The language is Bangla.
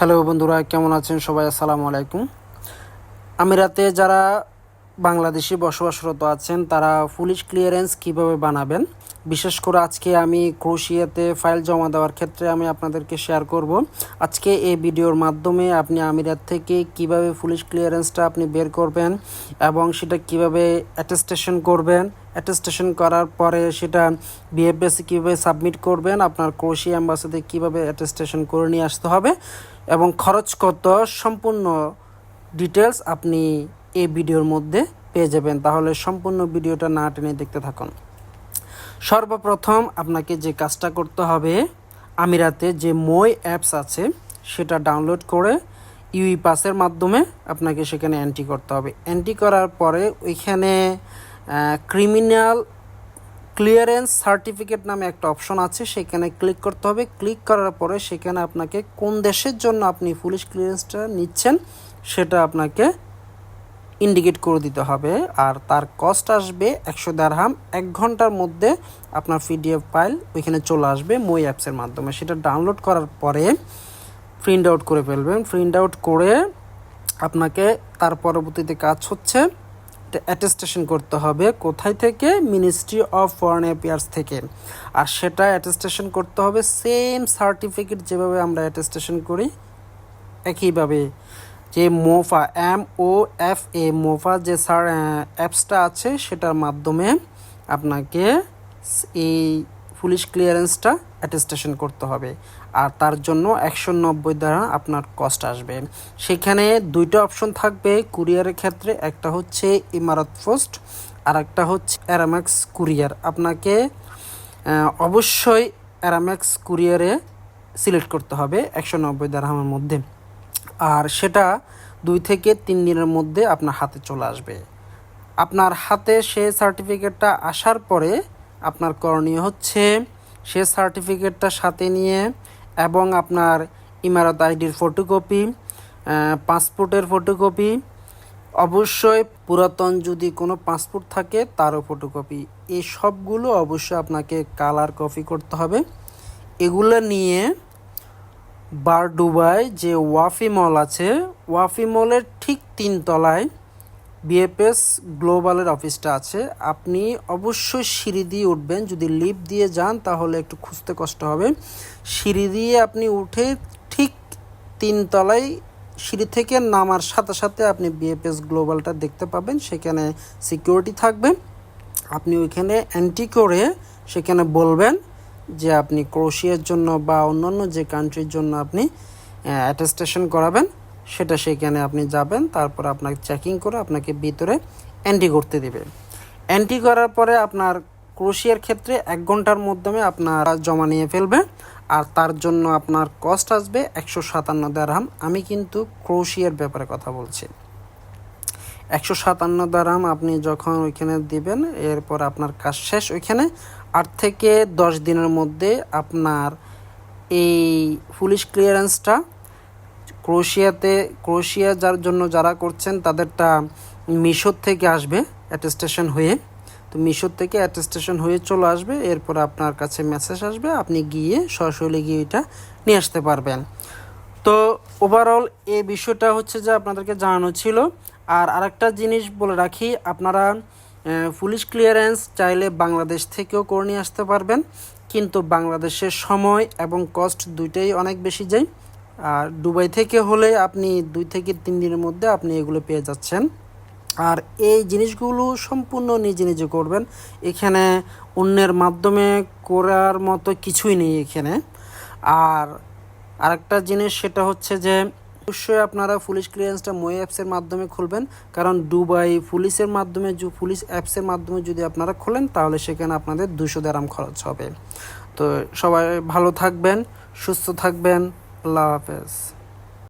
হ্যালো বন্ধুরা, কেমন আছেন সবাই? আসসালামু আলাইকুম। আমিরাতে যারা বাংলাদেশি বসবাসরত আছেন, তারা পুলিশ ক্লিয়ারেন্স কীভাবে বানাবেন? বিশেষ করে আজকে আমি ক্রোশিয়াতে ফাইল জমা দেওয়ার ক্ষেত্রে আমি আপনাদেরকে শেয়ার করব। আজকে এই ভিডিওর মাধ্যমে আপনি আমিরাত থেকে কীভাবে পুলিশ ক্লিয়ারেন্সটা আপনি বের করবেন এবং সেটা কীভাবে অ্যাটেস্টেশন করবেন অ্যাটেস্টেশন করার পরে সেটা বিএফএসি কীভাবে সাবমিট করবেন, আপনার ক্রোশিয়া অ্যাম্বাসিতে কীভাবে অ্যাটেস্টেশন করে নিয়ে আসতে হবে এবং খরচ কত, সম্পূর্ণ ডিটেলস আপনি এই ভিডিওর মধ্যে পেয়ে যাবেন। তাহলে সম্পূর্ণ ভিডিওটা না টেনে দেখতে থাকুন। সর্বপ্রথম আপনাকে যে কাজটা করতে হবে, আমিরাতে যে মই অ্যাপস আছে, সেটা ডাউনলোড করে ইউই পাসের মাধ্যমে আপনাকে সেখানে এন্ট্রি করতে হবে। এন্ট্রি করার পরে ওইখানে ক্রিমিনাল ক্লিয়ারেন্স সার্টিফিকেট নামে একটা অপশন আছে, সেখানে ক্লিক করতে হবে। ক্লিক করার পরে সেখানে আপনাকে কোন দেশের জন্য আপনি পুলিশ ক্লিয়ারেন্সটা নিচ্ছেন, সেটা আপনাকে ইন্ডিকেট করে দিতে হবে। আর তার কস্ট আসবে একশো দেড়হাম। এক ঘণ্টার মধ্যে আপনার পিডিএফ ফাইল ওইখানে চলে আসবে মই অ্যাপসের মাধ্যমে। সেটা ডাউনলোড করার পরে প্রিন্ট আউট করে ফেলবেন। প্রিন্ট আউট করে আপনাকে তার পরবর্তীতে কাজ হচ্ছে অ্যাটেস্টেশন করতে হবে। কোথায় থেকে? মিনিস্ট্রি অফ ফরেন অ্যাফেয়ার্স থেকে। আর সেটা অ্যাটেস্টেশন করতে হবে। সেম সার্টিফিকেট যেভাবে আমরা অ্যাটেস্টেশন করি, একইভাবে যে MOFA M O F A MOFA যে সার অ্যাপসটা আছে, সেটার মাধ্যমে আপনাকে এই পুলিশ ক্লিয়ারেন্সটা অ্যাটেস্টেশন করতে হবে। আর তার জন্য একশো নব্বই দ্বারা আপনার কস্ট আসবে। সেখানে দুইটা অপশন থাকবে কুরিয়ারের ক্ষেত্রে, একটা হচ্ছে ইমারত পোস্ট, আর একটা হচ্ছে অ্যারাম্যাক্স কুরিয়ার আপনাকে অবশ্যই অ্যারাম্যাক্স কুরিয়ারে সিলেক্ট করতে হবে একশো নব্বই দ্বারামের মধ্যে। আর সেটা দুই থেকে তিন দিনের মধ্যে আপনার হাতে চলে আসবে। আপনার হাতে সে সার্টিফিকেটটা আসার পরে আপনার করণীয় হচ্ছে সে সার্টিফিকেটটা সাথে নিয়ে এবং আপনার ইমারত আইডির ফটোকপি পাসপোর্টের ফটোকপি, অবশ্যই পুরাতন যদি কোনো পাসপোর্ট থাকে তারও ফটোকপি। এই সবগুলো অবশ্যই আপনাকে কালার কপি করতে হবে। এগুলো নিয়ে বার ডুবাই যে ওয়াফি মল আছে, ওয়াফি মলের ঠিক তিন তলায় বিএফএস গ্লোবালের অফিসটা আছে। আপনি অবশ্যই সিঁড়ি দিয়ে উঠবেন। যদি লিফট দিয়ে যান, তাহলে একটু খুঁজতে কষ্ট হবে। সিঁড়ি দিয়ে আপনি উঠে ঠিক তিন তলায় সিঁড়ি থেকে নামার সাথে সাথে আপনি বিএফএস গ্লোবালটা দেখতে পাবেন। সেখানে সিকিউরিটি থাকবে। আপনি ওইখানে এন্ট্রি করে সেখানে বলবেন যে আপনি ক্রোশিয়ার জন্য বা অন্যান্য যে কান্ট্রির জন্য আপনি অ্যাটেস্টেশন করাবেন। সেটা সেখানে আপনি যাবেন, তারপর আপনাকে চেকিং করে আপনাকে ভিতরে এন্ট্রি করতে দেবে। এন্ট্রি করার পরে আপনার ক্রোশিয়ার ক্ষেত্রে এক ঘণ্টার মাধ্যমে আপনার জমা নিয়ে ফেলবে, আর তার জন্য আপনার কস্ট আসবে একশো সাতান্ন দারাম আমি কিন্তু ক্রোশিয়ার ব্যাপারে কথা বলছি। একশো সাতান্ন দারাম আপনি যখন ওইখানে দিবেন, এরপর আপনার কাজ শেষ ওইখানে, আট থেকে দশ দিনের মধ্যে আপনার এই পুলিশ ক্লিয়ারেন্সটা ক্রোশিয়াতে, ক্রোশিয়া যার জন্য যারা করছেন, তাদেরটা মিশর থেকে আসবে অ্যাটেস্টেশন হয়ে। তো মিশর থেকে অ্যাটেস্টেশন হয়ে চলে আসবে, এরপর আপনার কাছে মেসেজ আসবে, আপনি গিয়ে সরাসরি গিয়ে এটা নিয়ে আসতে পারবেন। তো ওভারঅল এই বিষয়টা হচ্ছে যে আপনাদেরকে জানানো ছিল। আর আরেকটা জিনিস বলে রাখি, আপনারা পুলিশ ক্লিয়ারেন্স চাইলে বাংলাদেশ থেকেও করে নিয়ে আসতে পারবেন। কিন্তু বাংলাদেশের সময় এবং কস্ট দুইটাই অনেক বেশি যায় আর দুবাই থেকে হলে আপনি দুই থেকে তিন দিনের মধ্যে আপনি এগুলো পেয়ে যাচ্ছেন। আর এই জিনিসগুলো সম্পূর্ণ নিজে নিজে করবেন। এখানে অন্যের মাধ্যমে করার মতো কিছুই নেই এখানে। আর আরেকটা জিনিস সেটা হচ্ছে যে, অবশ্যই আপনারা পুলিশ ক্লিয়ারেন্সটা মই অ্যাপসের মাধ্যমে খুলবেন। কারণ দুবাই পুলিশের মাধ্যমে পুলিশ অ্যাপসের মাধ্যমে যদি আপনারা খোলেন, তাহলে সেখানে আপনাদের দুশো দেরাম খরচ হবে। তো সবাই ভালো থাকবেন, সুস্থ থাকবেন। lovers.